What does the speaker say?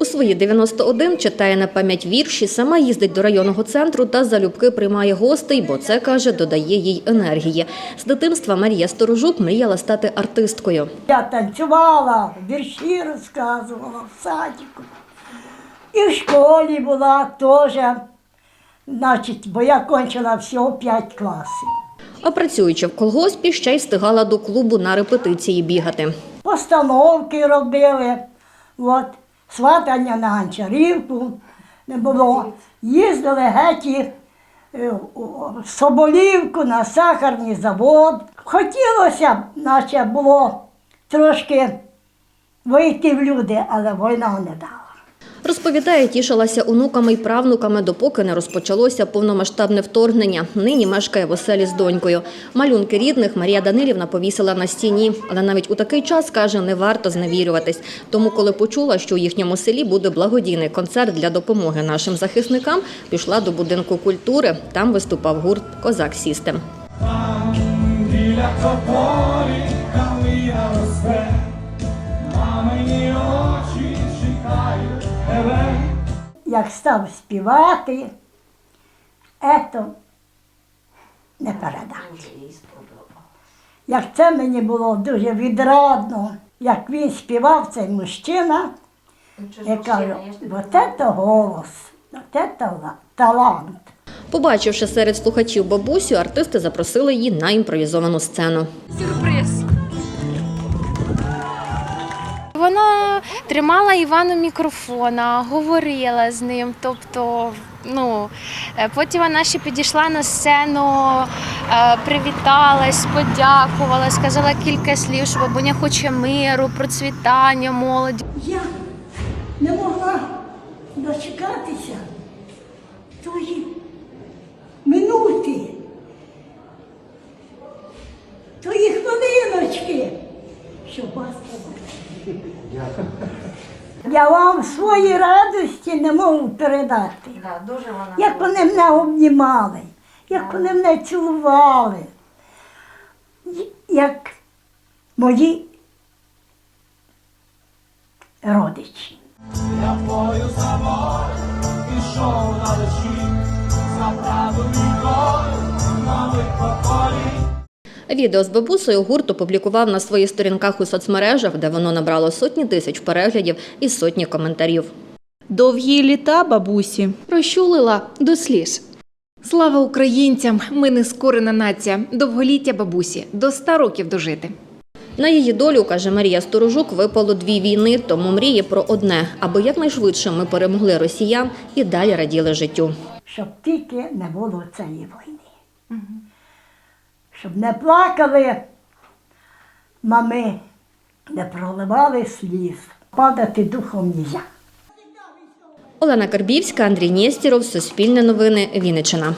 У свої 91 читає на пам'ять вірші, сама їздить до районного центру та залюбки приймає гостей, бо це, каже, додає їй енергії. З дитинства Марія Сторожук мріяла стати артисткою. Я танцювала, вірші розказувала в садіку. І в школі була теж, значить, бо я кончила всього 5 класів. А працюючи в колгоспі, ще й встигала до клубу на репетиції бігати. Постановки робили, от, сватання на гончарівку не було. Їздили геті в Соболівку на сахарний завод. Хотілося, б, наче було трошки вийти в люди, але війна не дала. Розповідає, тішилася онуками й правнуками, допоки не розпочалося повномасштабне вторгнення. Нині мешкає в оселі з донькою. Малюнки рідних Марія Данилівна повісила на стіні. Але навіть у такий час, каже, не варто зневірюватись. Тому, коли почула, що у їхньому селі буде благодійний концерт для допомоги нашим захисникам, пішла до будинку культури. Там виступав гурт Козак Сістем. Біля тополі Як став співати, ето не передати. Як це мені було дуже відрадно, як він співав, цей мужчина, я кажу, от це голос, от це талант. Побачивши серед слухачів бабусю, артисти запросили її на імпровізовану сцену. Сюрприз. Вона тримала Івану мікрофона, говорила з ним. Тобто, ну е, потім вона ще підійшла на сцену, е, привіталась, подякувала, сказала кілька слів, що бабуня хоче миру, процвітання, молоді. Я не могла дочекатися тої минути, тої хвилиночки, щоб вас. Я вам свої радості не можу передати. Як вони мене обнімали, як вони мене цілували, як мої родичі. Я твою собою пішов на дощі, заправив вікою нових поколінь. Відео з бабусею гурт опублікував на своїх сторінках у соцмережах, де воно набрало сотні тисяч переглядів і сотні коментарів. Довгі літа бабусі. Розчулила до сліз. Слава українцям! Ми нескорена нація. Довголіття бабусі. До ста років дожити. На її долю, каже Марія Сторожук, випало дві війни, тому мріє про одне, аби якнайшвидше ми перемогли росіян і далі раділи життю. щоб тільки не було цієї війни. Щоб не плакали мами, не проливали сліз. Падати духом нельзя. Олена Карбівська, Андрій Нєстіров, Суспільне новини, Вінниччина.